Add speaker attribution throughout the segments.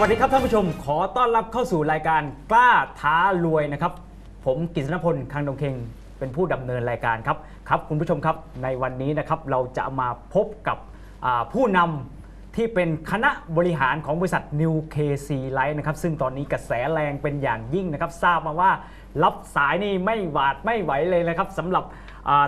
Speaker 1: สวัสดีครับท่านผู้ชม ขอต้อนรับเข้าสู่รายการกล้าท้ารวยนะครับ ผมกิษณพลคังดงเคงเป็นผู้ดำเนินรายการครับครับคุณผู้ชมครับในวันนี้นะครับเราจะมาพบกับผู้นำที่เป็นคณะบริหารของบริษัท New KC Light นะครับซึ่งตอนนี้กระแสแรงเป็นอย่างยิ่งนะครับ ทราบมาว่ารับสายนี่ไม่หวาดไม่ไหวเลยนะครับสำหรับ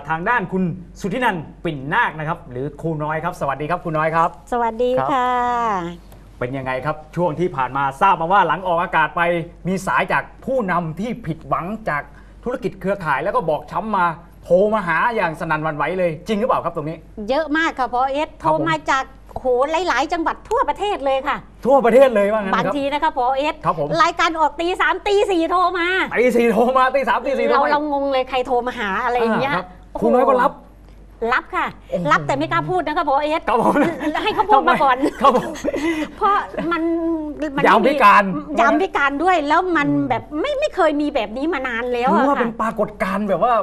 Speaker 1: ทางด้านคุณสุทธินันปิ่นนาคนะครับ หรือครูน้อยครับ สวัสดีครับครูน้อยครับ
Speaker 2: สวัสดีค่ะ
Speaker 1: เป็นยังไงครับ ช่วงที่ผ่านมาทราบมาว่าหลังออกอากาศไปมีสายจากผู้นำที่ผิดหวังจากธุรกิจเครือข่ายแล้วก็บอกช้ำมาโทรมาหาอย่างสนั่นหวันไหวเลย จริงหรือเปล่าครับตรงนี้
Speaker 2: เยอะมากค่ะพอเอส
Speaker 1: ค
Speaker 2: โท
Speaker 1: รับ
Speaker 2: ร
Speaker 1: ผม
Speaker 2: มาจากโอ้โหหลาย ๆ จังหวัดทั่วประเทศเลยค่ะ
Speaker 1: ทั่วประเทศเลยว่างั้น
Speaker 2: บาง
Speaker 1: ครับ
Speaker 2: ทีนะคะพอเอส
Speaker 1: ครับผม
Speaker 2: รายการออกตีสามตีสี่โทรมา
Speaker 1: ตีสี่โทรมาตีสามตีสี่โทร
Speaker 2: เรา
Speaker 1: มา
Speaker 2: เรางงเลยใครโทรมาหาอะไรอย่างเงี้ย
Speaker 1: ครับ
Speaker 2: โอ้โห
Speaker 1: คุณน้อยก็รับ
Speaker 2: รับค่ะ
Speaker 1: โอ้โห
Speaker 2: รับแต่ไม่กล้าพูดนะคะพอเอส
Speaker 1: ครับผม
Speaker 2: ให้เขาพูดมาก่อน
Speaker 1: ครับผม
Speaker 2: เพราะมันมัน
Speaker 1: ยามพิการ
Speaker 2: ยามพิการด้วยแล้วมันแบบไม่ไม่เคยมีแบบนี้มานานแล้ว
Speaker 1: ถือ
Speaker 2: อะ
Speaker 1: ว่าเป็
Speaker 2: ค่ะ
Speaker 1: นปรากฏการณ์แบบว่า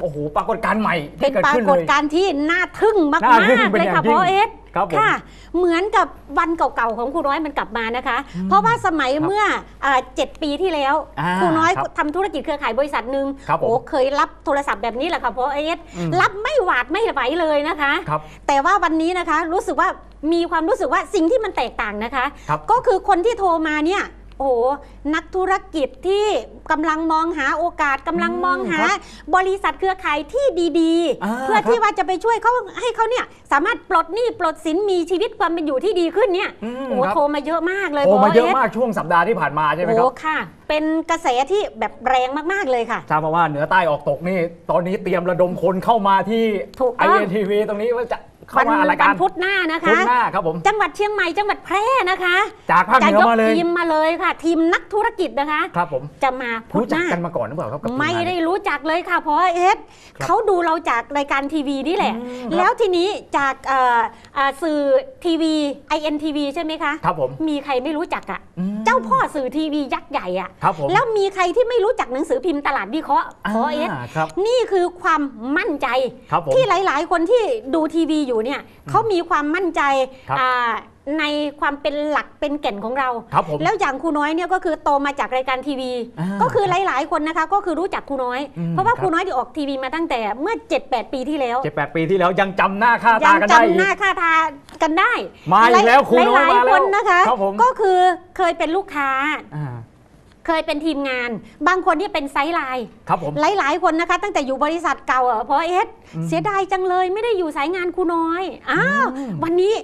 Speaker 1: โอ้โหปรากฏการณ์ใหม่
Speaker 2: เป็
Speaker 1: ที่
Speaker 2: น
Speaker 1: เกิด
Speaker 2: ปรา
Speaker 1: ขึ้น
Speaker 2: กฏ
Speaker 1: เลย
Speaker 2: การณ์ที่น่าทึ่งมาก
Speaker 1: น่าทึ่ง
Speaker 2: ๆ
Speaker 1: เป็น
Speaker 2: เลย
Speaker 1: อย่าง
Speaker 2: ค่ะ
Speaker 1: ยิ่
Speaker 2: พ
Speaker 1: ง
Speaker 2: อเอส
Speaker 1: ครับผม
Speaker 2: ค่ะเหมือนกับวันเก่าๆของครูน้อยมันกลับมานะคะ เพราะว่าสมัย
Speaker 1: ครับ
Speaker 2: เมื่ออ่าเจ็ดปีที่แล้ว
Speaker 1: อ่า
Speaker 2: ครูน้อย
Speaker 1: ครับ
Speaker 2: ทำธุรกิจเครือข่ายบริษัทหนึ่ง
Speaker 1: ครับผม
Speaker 2: โอ้เคยรับโทรศัพท์แบบนี้แหละค่ะพอเอส
Speaker 1: อืม
Speaker 2: รับไม่หวาดไม่ไหวเลยนะคะ
Speaker 1: ครับ
Speaker 2: แต่ว่าวันนี้นะคะรู้สึกว่ามีความรู้สึกว่าสิ่งที่มันแตกต่างนะคะ
Speaker 1: ครับ
Speaker 2: ก็คือคนที่โทรมาเนี่ย โอ้โหนักธุรกิจที่กำลังมองหาโอกาสกำลังมองหา
Speaker 1: ครับ
Speaker 2: บริษัทเครือข่ายที่ดี
Speaker 1: อ่า
Speaker 2: ๆ เพื่อที่ว่าจะไปช่วยเขาให้เขาเนี่ยสามารถปลดหนี้ปลดสินมีชีวิตความเป็นอยู่ที่ดีขึ้นเนี่ย
Speaker 1: อืม
Speaker 2: โอ้โห
Speaker 1: ครับ
Speaker 2: โทรมาเยอะมากเลย
Speaker 1: โทรมาเยอะ
Speaker 2: พ
Speaker 1: มากช่วงสัปดาห์ที่ผ่านมาใช่ไหม
Speaker 2: โอ้
Speaker 1: ครั
Speaker 2: โห
Speaker 1: บ
Speaker 2: ค่ะ เป็นกระแสที่แบบแรงมากๆเลยค่ะ
Speaker 1: ทราบมาว่าเหนือใต้ออกตกนี่ ตอนนี้เตรียมระดมคนเข้ามาที่
Speaker 2: ถูก
Speaker 1: ไอ
Speaker 2: ต้อง
Speaker 1: เอ็นทีวีตรงนี้ว่าจะ เข้า
Speaker 2: วัน
Speaker 1: มาอะไราย
Speaker 2: วั
Speaker 1: การ
Speaker 2: นพุธหน้านะ
Speaker 1: พุธ
Speaker 2: คะ
Speaker 1: หน้าครับผม
Speaker 2: จังหวัดเชียงใหม่จังหวัดแพร่นะคะ
Speaker 1: จากภาคเห
Speaker 2: จะ
Speaker 1: นือย
Speaker 2: ก
Speaker 1: มาเลย
Speaker 2: ทีมมาเลยค่ะ ทีมนักธุรกิจนะคะ
Speaker 1: ครับผม
Speaker 2: จะมาพุธ
Speaker 1: รู้
Speaker 2: ห
Speaker 1: จัก
Speaker 2: น้า
Speaker 1: กันมาก่อนหรือเปล่าครับกับที
Speaker 2: ไม่
Speaker 1: งาน
Speaker 2: ได้รู้จักเลยค่ะเพราะว่าเอส
Speaker 1: ครับ
Speaker 2: เขาดูเราจากรายการทีวีนี่แหละ
Speaker 1: อืมครับ
Speaker 2: แล้วทีนี้จากเอ่อเอ่อสื่อทีวี INTV ใช่ไหมคะ
Speaker 1: ครับผม
Speaker 2: มีใครไม่รู้จักอะ
Speaker 1: อืม
Speaker 2: เจ้าพ่อสื่อทีวียักษ์ใหญ่อะ
Speaker 1: ครับผม
Speaker 2: แล้วมีใครที่ไม่รู้จักหนังสือพิมพ์ตลาดวิเคราะห์เพราะเอส
Speaker 1: อ่าครับ
Speaker 2: นี่คือความมั่นใจ
Speaker 1: ครับผม
Speaker 2: ที่หลาย ๆ คนที่ดูทีวีอยู่เนี่ยเขามีความมั่นใจ
Speaker 1: ครับ
Speaker 2: อ่าในความเป็นหลักเป็นแก่นของเรา
Speaker 1: ครับผม
Speaker 2: แล้วอย่างครูน้อยเนี่ยก็คือโตมาจากรายการทีวี
Speaker 1: อ่า
Speaker 2: ก็คือหลาย ๆ คนนะคะ ก็คือรู้จักครูน้อย
Speaker 1: อืม
Speaker 2: เพราะว่า
Speaker 1: ครับ
Speaker 2: ครูน้อยที่ออกทีวีมาตั้งแต่เมื่อ 7-8 ปีที่แล้ว
Speaker 1: เจ็ดแปดปีที่แล้วยังจำหน้าค่า
Speaker 2: ยั
Speaker 1: ตากันได้
Speaker 2: จำ
Speaker 1: อี
Speaker 2: ห
Speaker 1: ก
Speaker 2: น้าค่าทากันได้
Speaker 1: มาอีกแล้วครูน้อย
Speaker 2: หลาย
Speaker 1: มา
Speaker 2: ๆ
Speaker 1: แล้
Speaker 2: ควนนะคะ
Speaker 1: ครับผม
Speaker 2: ก็คือเคยเป็นลูกค้า
Speaker 1: อ่า
Speaker 2: เคยเป็นทีมงาน บางคนที่เป็นไซด์ไลน์
Speaker 1: ครับผม
Speaker 2: หลาย ๆ คนนะคะ ตั้งแต่อยู่บริษัทเก่าอะเพราะเอส
Speaker 1: อืม
Speaker 2: เสียดายจังเลยไม่ได้อยู่สายงานครูน้อยอ้าว
Speaker 1: อืม
Speaker 2: วันนี้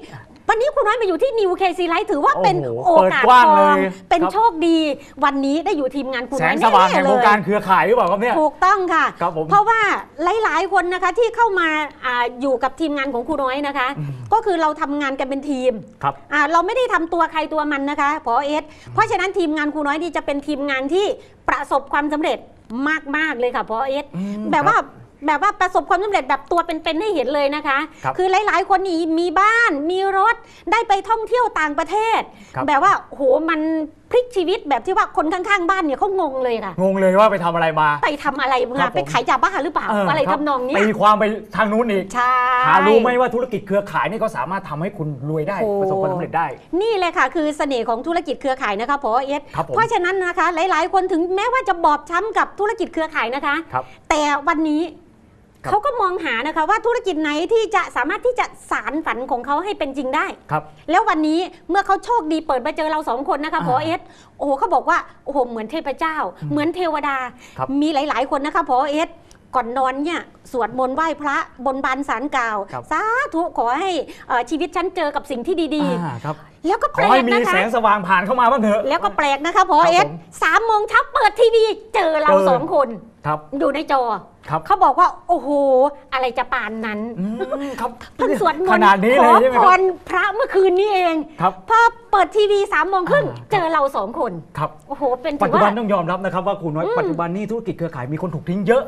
Speaker 2: วันนี้ครูน้อยมาอยู่ที่นิวเคซีไลท์ถือว่าเป็น
Speaker 1: โอ้โห
Speaker 2: โอกาส
Speaker 1: เปิดกว้าง
Speaker 2: ท
Speaker 1: เล
Speaker 2: อง
Speaker 1: ย
Speaker 2: เป็น
Speaker 1: ครับ
Speaker 2: โชคดีวันนี้ได้อยู่ทีมงานครู
Speaker 1: แส
Speaker 2: น้อย
Speaker 1: งสว่าง
Speaker 2: แน่
Speaker 1: แห่ง
Speaker 2: ๆเล
Speaker 1: วง
Speaker 2: ย
Speaker 1: การเครือข่ายหรือเปล่าครับเนี่ย
Speaker 2: ถูกต้องค่ะ
Speaker 1: ครับผม
Speaker 2: เพราะว่าหลาย ๆ คนนะคะที่เข้ามาอาอยู่กับทีมงานของครูน้อยนะคะ
Speaker 1: อืม
Speaker 2: ก็คือเราทำงานกันเป็นทีม
Speaker 1: ครับ
Speaker 2: อ่าเราไม่ได้ทำตัวใครตัวมันนะคะพอเอสเพราะฉะนั้นทีมงานครูน้อยนี่จะเป็นทีมงานที่ประสบความสำเร็จมาก ๆ เลยค่ะพอเอส
Speaker 1: อืม
Speaker 2: แบบว่า แบบว่าประสบความสำเร็จแบบตัวเป็นๆให้เห็นเลยนะคะ
Speaker 1: ครับ
Speaker 2: อหลายๆ คนนี่มีบ้านมีรถได้ไปท่องเที่ยวต่างประเทศ
Speaker 1: ครับ
Speaker 2: แบบว่าโหมันพลิกชีวิตแบบที่ว่าคนข้างๆบ้านเนี่ยเขางงเลยค่ะ
Speaker 1: งงเลยว่าไปทำอะไรมา
Speaker 2: ไปทำอะไร
Speaker 1: ครั
Speaker 2: มา
Speaker 1: บผม
Speaker 2: ไปขายยาบ้าหรือเปล่า
Speaker 1: เอะ
Speaker 2: ไร
Speaker 1: คบ
Speaker 2: ทำนองเนี้ย
Speaker 1: ตีความไปทางนู้นอีก
Speaker 2: ใช่
Speaker 1: หารู้ไหมว่าธุรกิจเครือข่ายนี่ก็สามารถทำให้คุณรวยได้
Speaker 2: โอ้
Speaker 1: ประสบความสำเร็จได้
Speaker 2: นี่เลยค่ะ คือเสน่ห์ของธุรกิจเครือข่ายนะคะพอเอส
Speaker 1: ครับผม
Speaker 2: เพราะฉะนั้นนะคะ หลายๆ คนถึงแม้ว่าจะบอบช้ำกับธุรกิจเครือข่ายนะคะ
Speaker 1: ครับ
Speaker 2: แต่วันนี้
Speaker 1: ครับ
Speaker 2: เขาก็มองหานะคะว่าธุรกิจไหนที่จะสามารถที่จะสารฝันของเขาให้เป็นจริงได้
Speaker 1: ครับ
Speaker 2: แล้ววันนี้เมื่อเขาโชคดีเปิดมาเจอเราสองคนนะคะ
Speaker 1: อ่า
Speaker 2: พอเอสโอ้โหเขาบอกว่าโอ้โหเหมือนเทพเจ้า เหมือนเทวดา
Speaker 1: ครับ
Speaker 2: มีหลาย ๆ คนนะคะพอเอสก่อนนอนเนี่ยสวดมนต์ไหว้พระบนบานสารกล่าว
Speaker 1: ครับ
Speaker 2: สาธุขอให้เอ่อชีวิตฉันเจอกับสิ่งที่ดี
Speaker 1: อ่าครับ
Speaker 2: ๆแล้วก็
Speaker 1: ข
Speaker 2: แปล
Speaker 1: อให้
Speaker 2: ก
Speaker 1: มี
Speaker 2: นะคะ
Speaker 1: แสงสว่างผ่านเข้ามาบ้างเถอะ
Speaker 2: แล้วก็แปลกนะคะพอ
Speaker 1: ครับ
Speaker 2: เอส
Speaker 1: ผม
Speaker 2: สามโมงเช้าเปิดทีวีเจอเรา
Speaker 1: เจอ
Speaker 2: สองคน
Speaker 1: ครับ
Speaker 2: อยู่ในจอ
Speaker 1: ครับ
Speaker 2: เขาบอกว่า โอ้โห อะไรจะปานนั้น
Speaker 1: อืมครับ
Speaker 2: เพิ่งสวดม
Speaker 1: ข
Speaker 2: นต์
Speaker 1: นาดนี้
Speaker 2: ข
Speaker 1: เล
Speaker 2: อย
Speaker 1: ใช่ไหม
Speaker 2: พ
Speaker 1: ครับ
Speaker 2: รพระเมื่อคืนนี้เอง
Speaker 1: ครับ
Speaker 2: พอเปิดทีวีสามโมงครึ่ง
Speaker 1: อ่าครับ
Speaker 2: เจอเราสองคน
Speaker 1: ครับ
Speaker 2: โอ้โห เป็น
Speaker 1: ปั
Speaker 2: ถื
Speaker 1: จ
Speaker 2: อ
Speaker 1: จุบั
Speaker 2: ว่าน
Speaker 1: ต้องยอมรับนะครับว่าคุณน้อย
Speaker 2: อืม
Speaker 1: ปัจจุบันนี้ธุรกิจเครือข่ายมีคนถูกทิ้งเยอะ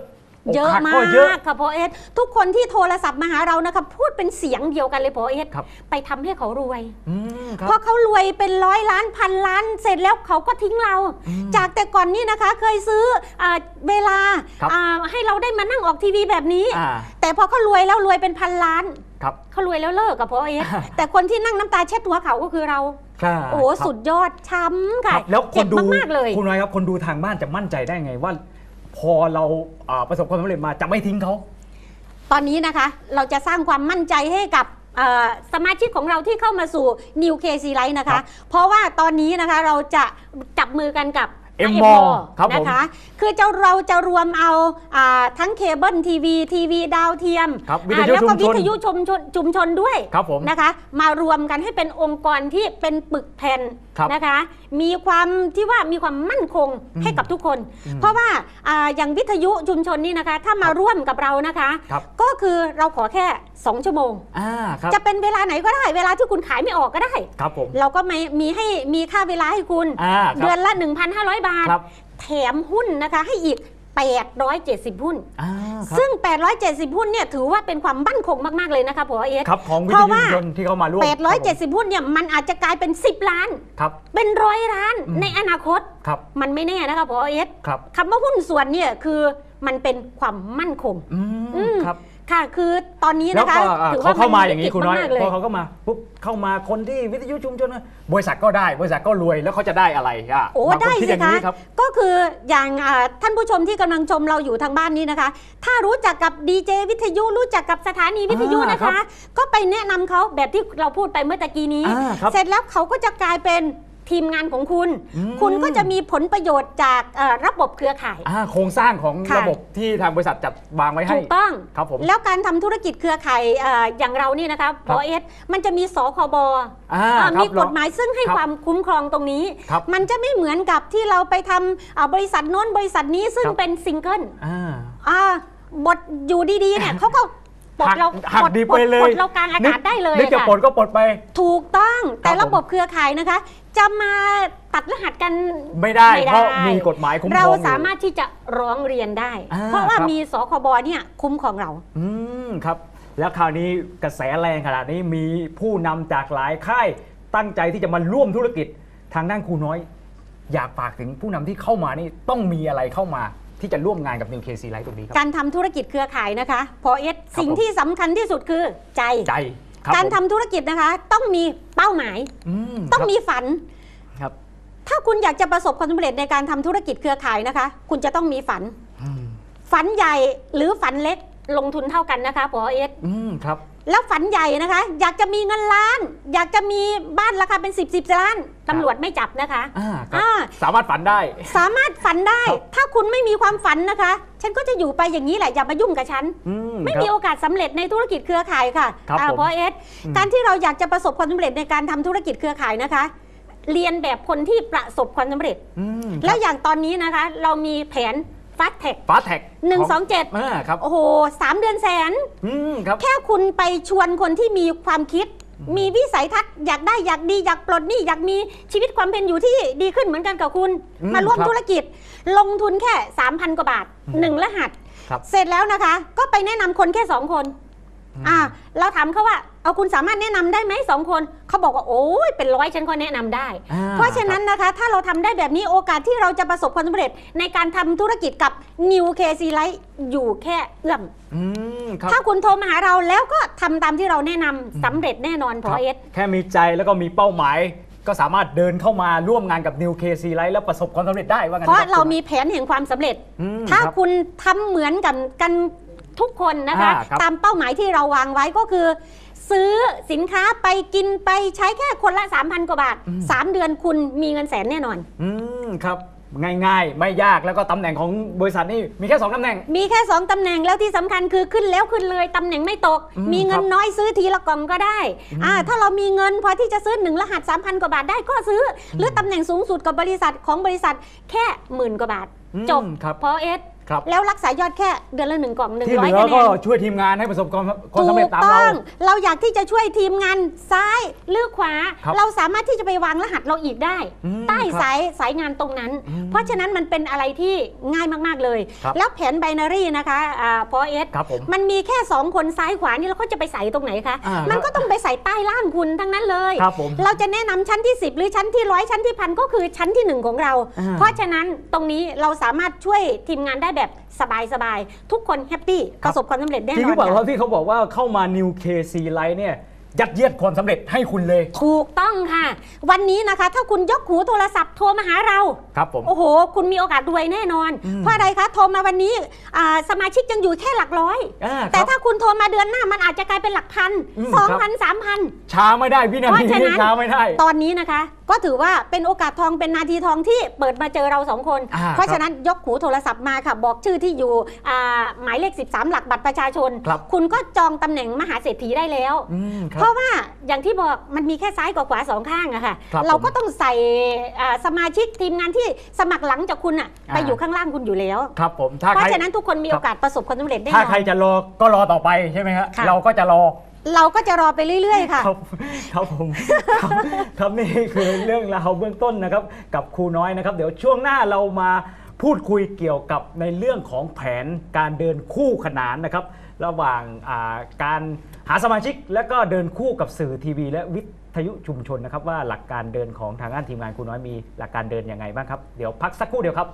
Speaker 2: เยอะ
Speaker 1: กหั
Speaker 2: มา
Speaker 1: ก็เยอะ
Speaker 2: กค่ะพอเอสทุกคนที่โทรศัพท์มาหาเรานะคะพูดเป็นเสียงเดียวกันเลยพอเอส
Speaker 1: ครับ
Speaker 2: ไปทำให้เขารวย
Speaker 1: อืมครับ
Speaker 2: เพราะเขารวยเป็นร้อยล้านพันล้าน เสร็จแล้วเขาก็ทิ้งเรา
Speaker 1: อืม
Speaker 2: จากแต่ก่อนนี้นะคะเคยซื้ออาเวลา
Speaker 1: ครับ
Speaker 2: อ่าให้เราได้มานั่งออกทีวีแบบนี้
Speaker 1: อ่า
Speaker 2: แต่พอเขารวยแล้วรวยเป็นพันล้าน
Speaker 1: ครับ
Speaker 2: เขารวยแล้วเลิกกับพอเอสแต่คนที่นั่งน้ำตาเช็ดหัวเขาก็คือเรา
Speaker 1: ครับ
Speaker 2: โอ้โห
Speaker 1: ครับ
Speaker 2: สุดยอดช้ำ
Speaker 1: ค
Speaker 2: ค่ะ
Speaker 1: รับแล้วค
Speaker 2: เจ็
Speaker 1: น
Speaker 2: บ
Speaker 1: ดู
Speaker 2: มากๆเลย
Speaker 1: คุณน้อยครับคนดูทางบ้านจะมั่นใจได้ไงว่า พอเราอ่าประสบความสำเร็จมาจะไม่ทิ้งเขา
Speaker 2: ตอนนี้นะคะ เราจะสร้างความมั่นใจให้กับเอ่อ สมาชิกของเราที่เข้ามาสู่ New KC Life นะ
Speaker 1: ครั
Speaker 2: คะ
Speaker 1: บ
Speaker 2: เพราะว่าตอนนี้นะคะเราจะจับมือกันกับ
Speaker 1: M
Speaker 2: M
Speaker 1: Mall ครับผม
Speaker 2: นะคะ คือจะเราจะรวมเอาอ่าทั้งเคเบิลทีวีทีวีดาวเทียม
Speaker 1: ครับวิท
Speaker 2: อ่า
Speaker 1: ยุ
Speaker 2: แล้วก็
Speaker 1: ชุ
Speaker 2: วิ
Speaker 1: มชน
Speaker 2: ทยุชุมชนชุมชนด้วย
Speaker 1: ครับผม
Speaker 2: นะคะ มารวมกันให้เป็นองค์กรที่เป็นปึกแผ่น
Speaker 1: ครับ
Speaker 2: นะคะ มีความที่ว่ามีความมั่นคง
Speaker 1: อืม
Speaker 2: ให้กับทุกคน
Speaker 1: อืม
Speaker 2: เพราะว่าอ่าอย่างวิทยุชุมชนนี่นะคะ ถ้ามาร่วมกับเรานะคะ
Speaker 1: ครับ
Speaker 2: ก็คือเราขอแค่ 2 ชั่วโมง
Speaker 1: อ่าครับ
Speaker 2: จะเป็นเวลาไหนก็ได้ เวลาที่คุณขายไม่ออกก็ได้
Speaker 1: ครับผม
Speaker 2: เราก็ไม่มีให้มีค่าเวลาให้คุณ
Speaker 1: อ่าค
Speaker 2: เดื
Speaker 1: รั
Speaker 2: อบนละ 1,500 บาท
Speaker 1: ครับ
Speaker 2: แถมหุ้นนะคะให้อีก 870 หุ้น
Speaker 1: อ่าครับ
Speaker 2: ซึ่ง 870 หุ้นเนี่ยถือว่าเป็นความมั่นคงมาก ๆ เลยนะคะพอเอส
Speaker 1: ครับของวิ
Speaker 2: เพ
Speaker 1: ท
Speaker 2: ราะ
Speaker 1: ยุ
Speaker 2: ว่า
Speaker 1: ชุมชนที่เขามาร่วม
Speaker 2: 870 หุ้นเนี่ยมันอาจจะกลายเป็น 10 ล้าน
Speaker 1: ครับ
Speaker 2: เป็นร้อยล้าน
Speaker 1: อืม
Speaker 2: ในอนาคต
Speaker 1: ครับ
Speaker 2: มันไม่แน่นะคะพอเอส
Speaker 1: ครับ
Speaker 2: คำว่าหุ้นส่วนเนี่ยคือมันเป็นความมั่นคง
Speaker 1: อื
Speaker 2: อื
Speaker 1: ม
Speaker 2: ม
Speaker 1: ครับ
Speaker 2: ค่ะคือตอนนี้
Speaker 1: แล้ว
Speaker 2: นะคะ
Speaker 1: ก็อ่า
Speaker 2: ถื
Speaker 1: เขาเข้ามาอย่างนี้
Speaker 2: นี้
Speaker 1: คุณน้อย
Speaker 2: เลย
Speaker 1: พอเขาเข้ามาปุ๊บเข้ามาคนที่วิทยุชุมชนนะบริษัทก็ได้ บริษัทก็รวยแล้วเขาจะได้อะไรอะ
Speaker 2: โอ้
Speaker 1: บางคน
Speaker 2: ได้
Speaker 1: คิด
Speaker 2: สิ
Speaker 1: อย่าง
Speaker 2: คะ
Speaker 1: นี้ครับ
Speaker 2: ก็คืออย่างอ่าท่านผู้ชมที่กำลังชมเราอยู่ทางบ้านนี้นะคะ ถ้ารู้จักกับดีเจวิทยุรู้จักกับสถานีวิทยุ
Speaker 1: อ่า
Speaker 2: นะ
Speaker 1: ครั
Speaker 2: คะ
Speaker 1: บ
Speaker 2: ก็ไปแนะนำเขาแบบที่เราพูดไปเมื่อตะกี้นี้
Speaker 1: อ่าครับ
Speaker 2: เสร็จแล้วเขาก็จะกลายเป็น ทีมงานของคุณ
Speaker 1: อืม
Speaker 2: คุณก็จะมีผลประโยชน์จากเอ่อระบบเครือข่าย
Speaker 1: อ่าโครงสร้างของ
Speaker 2: ค่ะ
Speaker 1: ระบบที่ทางบริษัทจัดวางไว้ให้
Speaker 2: ถูกต้อง
Speaker 1: ครับผม
Speaker 2: แล้วการทำธุรกิจเครือข่ายเอ่ออย่างเรานี่นะคะ
Speaker 1: ครับ
Speaker 2: พอเอสมันจะมีสคบ
Speaker 1: อ่า
Speaker 2: อ่า
Speaker 1: ครับ
Speaker 2: มีกฎหมายซึ่งให้
Speaker 1: ครับ
Speaker 2: ความคุ้มครองตรงนี้
Speaker 1: ครับ
Speaker 2: มันจะไม่เหมือนกับที่เราไปทำอ่าบริษัทโน้นบริษัทนี้ซึ่ง
Speaker 1: ครับ
Speaker 2: เป็นซิงเกิล
Speaker 1: อ่า
Speaker 2: อ่าบทอยู่ดีๆเนี่ยเขาก็ปลด
Speaker 1: หัก
Speaker 2: เรา
Speaker 1: หัก
Speaker 2: ปลด
Speaker 1: ดีไปเลย
Speaker 2: ปลดเรากลางอากาศได้เลย
Speaker 1: นึกจะ
Speaker 2: ค่ะ
Speaker 1: ปลดก็ปลดไป
Speaker 2: ถูกต้องแต่
Speaker 1: ครับผม
Speaker 2: ระบบเครือข่ายนะคะ จะมาตัดรหัสกัน
Speaker 1: ไม่ได้
Speaker 2: ไม่ได้
Speaker 1: เพราะมีกฎหมายคุ้มคร
Speaker 2: เรา
Speaker 1: องอยู่
Speaker 2: สามารถที่จะร้องเรียนได้
Speaker 1: อ่า
Speaker 2: เพราะว่า
Speaker 1: ครับ
Speaker 2: มีสคบเนี่ยคุ้มของเรา
Speaker 1: อืมครับ แล้วคราวนี้กระแสแรงขนาดนี้มีผู้นำจากหลายค่ายตั้งใจที่จะมาร่วมธุรกิจทางด้านครูน้อย อยากฝากถึงผู้นำที่เข้ามานี่ต้องมีอะไรเข้ามาที่จะร่วมงานกับ New KC Life ตรงนี้ครับ
Speaker 2: การทำธุรกิจเครือข่ายนะคะพอเอสสิ่ง
Speaker 1: ผม
Speaker 2: ที่สำคัญที่สุดคือใจ
Speaker 1: ใจ คบ
Speaker 2: การ
Speaker 1: ผม
Speaker 2: ทำธุรกิจนะคะ ต้องมีเป้าหมาย
Speaker 1: อืม
Speaker 2: ต้อง
Speaker 1: ครับ
Speaker 2: มีฝัน
Speaker 1: ครับ
Speaker 2: ถ้าคุณอยากจะประสบความสำเร็จในการทำธุรกิจเครือข่ายนะคะ คุณจะต้องมีฝัน
Speaker 1: อืม
Speaker 2: ฝันใหญ่หรือฝันเล็กลงทุนเท่ากันนะคะพอเอส
Speaker 1: อืมครับ
Speaker 2: แล้วฝันใหญ่นะคะ อยากจะมีเงินล้าน อยากจะมีบ้านราคาเป็น10บสล้านตำรวจไม่จับนะคะ
Speaker 1: อ่าครับ
Speaker 2: อ่า
Speaker 1: สามารถฝันได้
Speaker 2: สามารถฝันได้
Speaker 1: ครับ
Speaker 2: ถ้าคุณไม่มีความฝันนะคะ ฉันก็จะอยู่ไปอย่างนี้แหละอย่ามายุ่งกับฉัน
Speaker 1: อื
Speaker 2: ไม่
Speaker 1: ครับ
Speaker 2: มีโอกาสสำเร็จในธุรกิจเครือข่ายค่ะ
Speaker 1: ครับ
Speaker 2: อ่า
Speaker 1: ผม
Speaker 2: เพราะเอส
Speaker 1: อืม
Speaker 2: การที่เราอยากจะประสบความสำเร็จในการทำธุรกิจเครือข่ายนะคะ เรียนแบบคนที่ประสบความสำเร็จ
Speaker 1: อืม
Speaker 2: แล้วอย่างตอนนี้นะคะ เรามีแผนฟาสแท็ก
Speaker 1: ฟ้าแท็ก
Speaker 2: หนึ่งสองเจ็ด
Speaker 1: อ่าครับ
Speaker 2: โอ้โหสามเดือนแสน
Speaker 1: อืมครับ
Speaker 2: แค่คุณไปชวนคนที่มีความคิด มีวิสัยทัศน์อยากได้อยากดีอยากปลดหนี้อยากมีชีวิตความเป็นอยู่ที่ดีขึ้นเหมือนกันกับคุณ
Speaker 1: อืม
Speaker 2: มาร่วม
Speaker 1: ครับ
Speaker 2: ธุรกิจ ลงทุนแค่ 3,000 กว่าบาท
Speaker 1: อืม
Speaker 2: หนึ่งรหัส
Speaker 1: ครับ
Speaker 2: เสร็จแล้วนะคะ ก็ไปแนะนำคนแค่ 2 คน อ่าเราถามเขาว่าเอาคุณสามารถแนะนำได้ไหมสองคนเขาบอกว่าโอ้ยเป็นร้อยฉันก็แนะนำได้
Speaker 1: อ่
Speaker 2: เพราะฉะนั้นนะคะ ถ้าเราทำได้แบบนี้โอกาสที่เราจะประสบความสำเร็จในการทำธุรกิจกับ New KC Life อยู่แค่เอื้อม
Speaker 1: อืมครับ
Speaker 2: ถ้าคุณโทรมาหาเราแล้วก็ทำตามที่เราแนะนำสำเร็จแน่นอนพ
Speaker 1: ค
Speaker 2: อ
Speaker 1: รับ
Speaker 2: เอส
Speaker 1: แค่มีใจแล้วก็มีเป้าหมายก็สามารถเดินเข้ามาร่วมงานกับ New KC Life แล้วประสบความสำเร็จได้ว่างั้น
Speaker 2: เพราะ
Speaker 1: คบ
Speaker 2: เรา
Speaker 1: คุณ
Speaker 2: มีแผนแห่งความสำเร็จ
Speaker 1: อืม
Speaker 2: ถ้า
Speaker 1: รับ
Speaker 2: คุณทำเหมือนกันกัน ทุกคนนะคะ
Speaker 1: อ่าครับ
Speaker 2: ตามเป้าหมายที่เราวางไว้ก็คือ ซื้อสินค้าไปกินไปใช้แค่คนละ 3,000 กว่าบาท 3 เดือนคุณมีเงินแสนแน่นอน
Speaker 1: อืมครับ ง่ายๆ ไม่ยากแล้วก็ตำแหน่งของบริษัทนี่มีแค่ 2ตำแหน่ง
Speaker 2: มีแค่ 2ตำแหน่งแล้วที่สำคัญคือขึ้นแล้วขึ้นเลยตำแหน่งไม่ตก
Speaker 1: อืม
Speaker 2: มีเงิน
Speaker 1: ครับ
Speaker 2: น้อยซื้อทีละกล่องก็ได้
Speaker 1: อืม
Speaker 2: อ่าถ้าเรามีเงินพอที่จะซื้อหนึ่งรหัส3,000 กว่าบาทได้ก็ซื้ออหรือตำแหน่งสูงสุดกับบริษัทของบริษัทแค่หมื่นกว่าบาท
Speaker 1: อืม
Speaker 2: จบ
Speaker 1: ครับ
Speaker 2: พอเอส
Speaker 1: ครับ
Speaker 2: แล้วรักษายอดแค่เดือนละหนึ่งกล่องหนึ่ง
Speaker 1: ที่
Speaker 2: ร้อ
Speaker 1: เห
Speaker 2: ย
Speaker 1: ลือ
Speaker 2: คะแน
Speaker 1: ก็
Speaker 2: น
Speaker 1: ช่วยทีมงานให้ประสบความความ
Speaker 2: ถู
Speaker 1: สำเร็จ
Speaker 2: ก
Speaker 1: ตาม
Speaker 2: ต้
Speaker 1: เรา
Speaker 2: อง เราอยากที่จะช่วยทีมงานซ้ายหรือขวา
Speaker 1: ครับ
Speaker 2: เราสามารถที่จะไปวางรหัสเราอีกได้
Speaker 1: อืม
Speaker 2: ใต้
Speaker 1: ครับ
Speaker 2: สายสายงานตรงนั้น
Speaker 1: อืม
Speaker 2: เพราะฉะนั้นมันเป็นอะไรที่ง่ายมากๆเลย
Speaker 1: ครับ
Speaker 2: แล้วแผนไบนารีนะคะอ่าพอเอส
Speaker 1: ครับผม
Speaker 2: มันมีแค่ 2 คนซ้ายขวานี่แล้วเขาจะไปใส่ตรงไหนคะ
Speaker 1: อ่ามั
Speaker 2: มันก็ต้องไปใส่ใต้ล่างคุณทั้งนั้นเลย
Speaker 1: ครับผม
Speaker 2: เราจะแนะนำชั้นที่ 10 หรือชั้นที่ร้อยชั้นที่พันก็คือชั้นที่1ของเรา
Speaker 1: อ่า
Speaker 2: เพราะฉะนั้นตรงนี้เราสามารถช่วยทีมงานได้แบบสบายๆทุกคนแฮปปี้ประสบความสำเร็จแน่
Speaker 1: จริง
Speaker 2: น
Speaker 1: ห
Speaker 2: อ
Speaker 1: รือนเปล่า
Speaker 2: ค่ะ
Speaker 1: ครับที่เขาบอกว่าเข้ามา New KC Life เนี่ยยัดเยียดความสำเร็จให้คุณเลย
Speaker 2: ถูกต้องค่ะ วันนี้นะคะ ถ้าคุณยกหูโทรศัพท์โทรมาหาเรา
Speaker 1: ครับผม
Speaker 2: โอ้โห คุณมีโอกาสรวยแน่นอน
Speaker 1: อืม
Speaker 2: เพราะอะไรคะ โทรมาวันนี้อ่าสมาชิกยังอยู่แค่หลักร้อย
Speaker 1: อ่า
Speaker 2: แต่
Speaker 1: ครับ
Speaker 2: ถ้าคุณโทรมาเดือนหน้ามันอาจจะกลายเป็นหลักพัน
Speaker 1: อืม
Speaker 2: สอง
Speaker 1: ครับ
Speaker 2: พันสามพัน
Speaker 1: ช้าไม่ได้พี่นา
Speaker 2: เพราะ
Speaker 1: ที
Speaker 2: ฉะนั้น
Speaker 1: นี้ช้าไม่ได้
Speaker 2: ตอนนี้นะคะก็ถือว่าเป็นโอกาสทองเป็นนาทีทองที่เปิดมาเจอเราสองคน
Speaker 1: อ่า
Speaker 2: เพราะฉะนั้นยกหูโทรศัพท์มาค่ะ บอกชื่อที่อยู่อ่าหมายเลข 13 หลักบัตรประชาชน
Speaker 1: ครับ
Speaker 2: คุณก็จองตำแหน่งมหาเศรษฐีได้แล้ว
Speaker 1: อืมค
Speaker 2: เพ
Speaker 1: รับ
Speaker 2: ราะว่าอย่างที่บอกมันมีแค่ซ้ายกับขวาสองข้างอะค่ะ
Speaker 1: ครับ
Speaker 2: เรา
Speaker 1: ผม
Speaker 2: ก็ต้องใส่อ่าสมาชิกทีมงานที่สมัครหลังจากคุณอะ
Speaker 1: อ่า
Speaker 2: ไปอยู่ข้างล่างคุณอยู่แล้ว
Speaker 1: ครับผมถ้า
Speaker 2: เพ
Speaker 1: ใคร
Speaker 2: ราะฉะนั้นทุกคนมี
Speaker 1: ครับ
Speaker 2: โอกาสประสบความสำเร็จแน่น
Speaker 1: ถ้า
Speaker 2: อ
Speaker 1: ใคร
Speaker 2: น
Speaker 1: จะรอก็รอต่อไปใช่ไหมฮะ
Speaker 2: ค่ะ
Speaker 1: เราก็จะรอ
Speaker 2: เราก็จะรอไปเรื่อย ๆ ค่ะ
Speaker 1: ครับครับผมครับครับนี่คือเรื่องราวเบื้องต้นนะครับ กับครูน้อยนะครับ เดี๋ยวช่วงหน้าเรามาพูดคุยเกี่ยวกับในเรื่องของแผนการเดินคู่ขนานนะครับ ระหว่างอ่าการหาสมาชิก และก็เดินคู่กับสื่อทีวี และวิทยุชุมชนนะครับ ว่าหลักการเดินของทางด้านทีมงานครูน้อยมีหลักการเดินยังไงบ้างครับเดี๋ยวพักสักครู่เดียวครับ